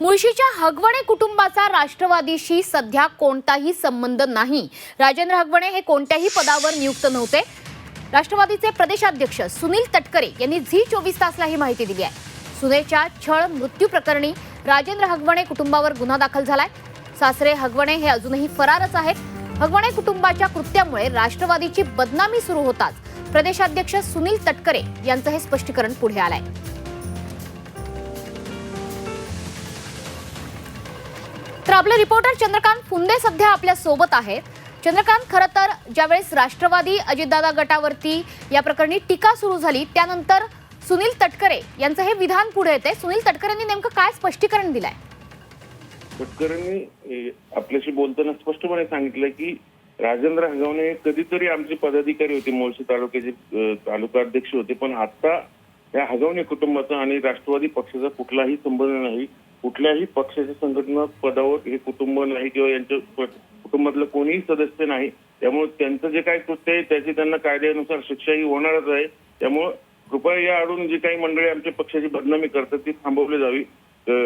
मुळशीच्या हगवणे कुटुंबाचा राष्ट्रवादीशी सध्या कोणताही संबंध नाही. राजेंद्र हगवणे हे कोणत्याही पदावर नियुक्त नव्हते. राष्ट्रवादीचे प्रदेशाध्यक्ष सुनील तटकरे यांनी झी चोवीस तासला ही माहिती दिली आहे. सुनेच्या छळ मृत्यू प्रकरणी राजेंद्र हगवणे कुटुंबावर गुन्हा दाखल झालाय. सासरे हगवणे हे अजूनही फरारच आहेत. हगवणे कुटुंबाच्या कृत्यामुळे राष्ट्रवादीची बदनामी सुरू होताच प्रदेशाध्यक्ष सुनील तटकरे यांचं हे स्पष्टीकरण पुढे आलंय. तर आपले रिपोर्टर चंद्रकांत फुंदे सध्या आपल्यासोबत आहेत. चंद्रकांत खरं तर ज्यावेळेस राष्ट्रवादी अजितदादा गटावरती या प्रकरणी टीका सुरू झाली त्यानंतर सुनील तटकरे यांचं हे विधान पुढे येते सुनील तटकरेंनी नेमकं काय स्पष्टीकरण दिलंय? तटकरेंनी आपल्याशी बोलताना स्पष्टपणे सांगितलं की राजेंद्र हगवणे कधीतरी आमचे पदाधिकारी होते मोर्शी तालुक्याचे तालुका अध्यक्ष होते पण आता या हगवणे कुटुंबाचा आणि राष्ट्रवादी पक्षाचा कुठलाही संबंध नाही. कुठल्याही पक्षाच्या संघटना पदावर हे कुटुंब नाही किंवा यांच्या कुटुंबातलं कोणीही सदस्य नाही त्यामुळे त्यांचं जे काही कृत्य आहे त्याची त्यांना कायद्यानुसार शिक्षाही होणारच आहे. त्यामुळे कृपया या आडून जी काही मंडळी आमच्या पक्षाची बदनामी करतात ती थांबवली जावी.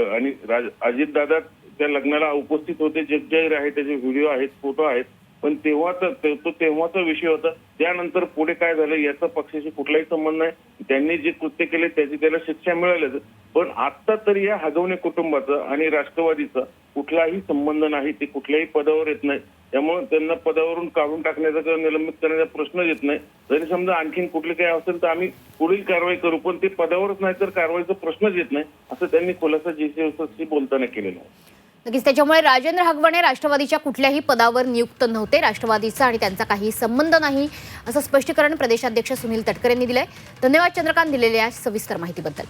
आणि राज- अजितदादा त्या लग्नाला उपस्थित होते जगजाहीर आहे त्याचे व्हिडिओ आहेत फोटो आहेत पण तेव्हाचा तो तेव्हाचा विषय होता. त्यानंतर पुढे काय झालं याचा पक्षाशी कुठलाही संबंध नाही. त्यांनी जे कृत्य केले त्याची त्याला शिक्षा मिळालीच. पण आता तरी या हगवणे कुटुंबाचा आणि राष्ट्रवादीचा कुठलाही संबंध नाही ते कुठल्याही पदावर येत नाही. त्यामुळे त्यांना पदावरून काढून टाकण्याचा किंवा निलंबित करण्याचा प्रश्न येत नाही. जरी समजा आणखीन कुठली काही असेल तर आम्ही पुढील कारवाई करू पण ते पदावरच नाही तर कारवाईचा प्रश्नच येत नाही असं त्यांनी खुलासा जीसीएसशी बोलताना केलेला आहे. नक्कीच त्याच्यामुळे राजेंद्र हगवणे राष्ट्रवादीच्या कुठल्याही पदावर नियुक्त नव्हते. राष्ट्रवादीचा आणि त्यांचा काही संबंध नाही असं स्पष्टीकरण प्रदेशाध्यक्ष सुनील तटकरेंनी दिलंय. धन्यवाद चंद्रकांत दिलेल्या सविस्तर माहितीबद्दल.